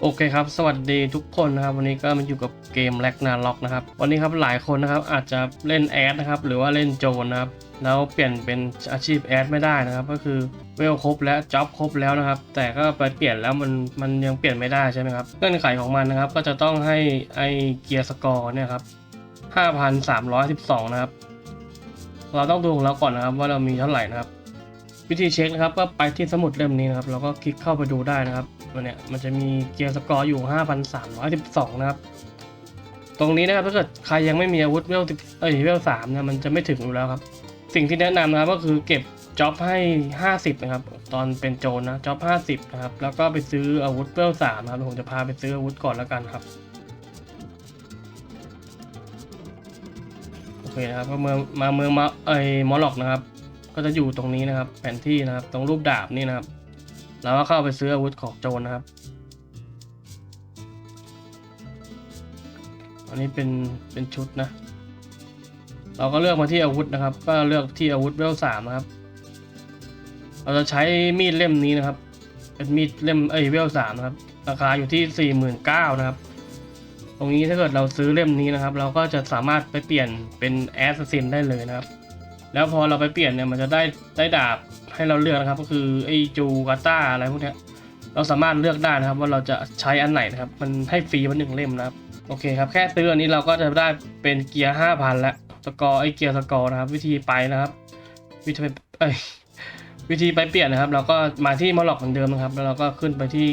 โอเคครับ สวัสดีทุกคนนะครับ วันนี้ก็มาอยู่กับเกมแลกนาล็อกนะครับ วันนี้ครับหลายคนนะครับอาจจะเล่นแอดนะครับ หรือว่าเล่นโจรนะครับ แล้วเปลี่ยนเป็นอาชีพแอดไม่ได้นะครับ ก็คือเวลครบแล้วจ็อบครบแล้วนะครับ แต่ก็ไปเปลี่ยนแล้วมันมันยังเปลี่ยนไม่ได้ใช่ไหมครับเงื่อนไขของมันนะครับ ก็จะต้องให้ไอเกียร์สกอร์เนี่ยครับ5,312 นะครับ เราต้องดูของเราก่อนนะครับ ว่าเรามีเท่าไหร่นะครับ วิธีเช็คนะครับ ก็ไปที่สมุดเล่มนี้นะครับแล้วก็คลิกเข้าไปดูได้นะครับ มันเนี่ยมันจะมีเกียร์สกอร์อยู่ 5,312 นะครับ ตรงนี้นะครับถ้าเกิดใครยังไม่มีอาวุธเวลสิบเอ้ยเวลสามนะมันจะไม่ถึงอยู่แล้วครับ สิ่งที่แนะนำนะครับก็คือเก็บจ็อบให้ 50 นะครับ ตอนเป็นโจรนะจ็อบ50 นะครับ แล้วก็ไปซื้ออาวุธเวลสามนะครับผมจะพาไปซื้ออาวุธก่อนแล้วกันครับโอเคนะครับก็เมืองมาเมืองมาเอ้ยมอลล็อกนะครับ ก็จะอยู่ตรงนี้นะครับ แผนที่นะครับ ตรงรูปดาบนี่นะครับ แล้วก็เข้าไปซื้ออาวุธของโจรนะครับ อันนี้เป็นเป็นชุดนะ เราก็เลือกมาที่อาวุธนะครับ ก็เลือกที่อาวุธเวลสามนะครับ เราจะใช้มีดเล่มนี้นะครับ เป็นมีดเล่มเอ้ยเวลสามนะครับ ราคาอยู่ที่สี่หมื่นเก้านะครับ ตรงนี้ถ้าเกิดเราซื้อเล่มนี้นะครับ เราก็จะสามารถไปเปลี่ยนเป็นแอสซินได้เลยนะครับ แล้วพอเราไปเปลี่ยนเนี่ยมันจะได้ได้ดาบให้เราเลือกนะครับ ก็คือไอจูกาต้าอะไรพวกเนี้ยเราสามารถเลือกได้นะครับ ว่าเราจะใช้อันไหนนะครับ มันให้ฟรีมาหนึ่งเล่มนะครับโอเคครับแค่ซื้อนนี้เราก็จะได้เป็นเกียร์ห้าพันแล้วสกอร์ไอเกียร์สกอร์นะครับ วิธีไปนะครับ วิธีไปเอ้ยวิธีไปเปลี่ยนนะครับ เราก็มาที่มอลล็อกเหมือนเดิมนะครับ แล้วเราก็ขึ้นไปที่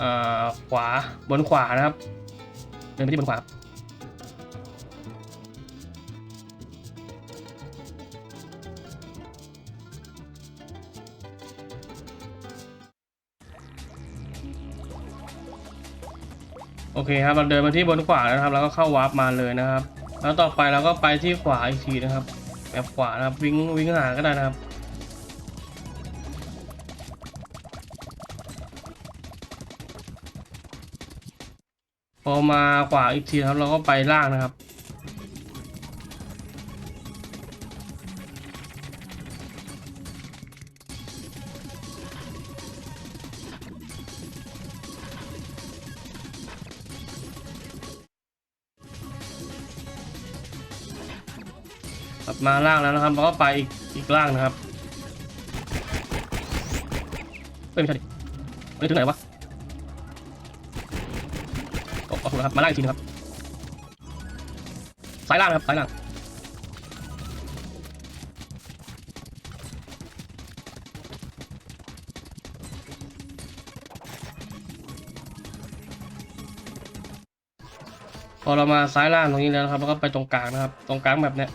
อ่าขวาบนขวานะครับเดินไปที่บนขวา โอเคครับเราเดินมาที่บนขวาแล้วนะครับ แล้วก็เข้าวาร์ปมาเลยนะครับ แล้วต่อไปเราก็ไปที่ขวาอีกทีนะครับแบบขวานะครับวิ่งวิ่งหาก็ได้นะครับ พอมาขวาอีกทีครับ เราก็ไปล่างนะครับ กลับมาล่างแล้วนะครับเราก็ไปอีกอีกล่างนะครับเอ้ยไม่ใช่ดิไม่ถึงไหนวะโอ้ขอบคุณครับ มาล่างอีกทีนะครับซ้ายล่างนะครับซ้ายล่างพอเรามาซ้ายล่างตรงนี้แล้วนะครับ แล้วก็ไปตรงกลางนะครับ ตรงกลางแบบเนี้ย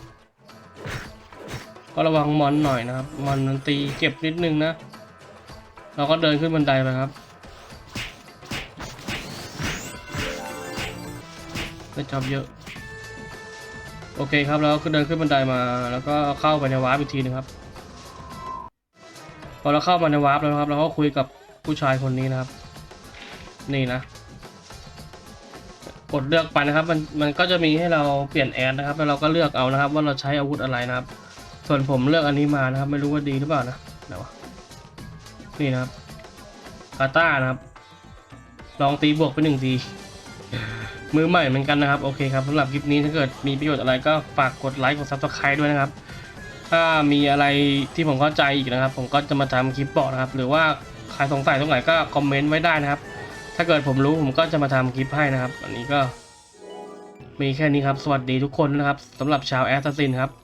ก็ระวังมอนหน่อยนะครับ มอนมันตีเก็บนิดนึงนะ เราก็เดินขึ้นบันไดไปครับได้จอบเยอะ โอเคครับเราก็เดินขึ้นบันไดมา แล้วก็เข้าไปในวาร์ปอีกทีหนึงครับ พอเราเข้ามาในวาร์ปแล้วครับ เราก็คุยกับผู้ชายคนนี้นะครับ นี่นะกดเลือกไปนะครับ มันมันก็จะมีให้เราเปลี่ยนแอดนะครับ แล้วเราก็เลือกเอานะครับ ว่าเราใช้อาวุธอะไรนะครับ ส่วนผมเลือกอันนี้มานะครับ ไม่รู้ว่าดีหรือเปล่านะไหนวะนี่นะครับคาต้านะครับ ลองตีบวกไปหนึ่งทีมือใหม่เหมือนกันนะครับ โอเคครับสำหรับคลิปนี้ถ้าเกิดมีประโยชน์อะไรก็ฝากกดไลค์กดซับสไครต์ด้วยนะครับ ถ้ามีอะไรที่ผมเข้าใจอีกนะครับ ผมก็จะมาทำคลิปบอกนะครับ หรือว่าใครสงสัยตรงไหนก็คอมเมนต์ไว้ได้นะครับ ถ้าเกิดผมรู้ผมก็จะมาทำคลิปให้นะครับ อันนี้ก็มีแค่นี้ครับ สวัสดีทุกคนนะครับสำหรับชาวแอสซัสซินครับ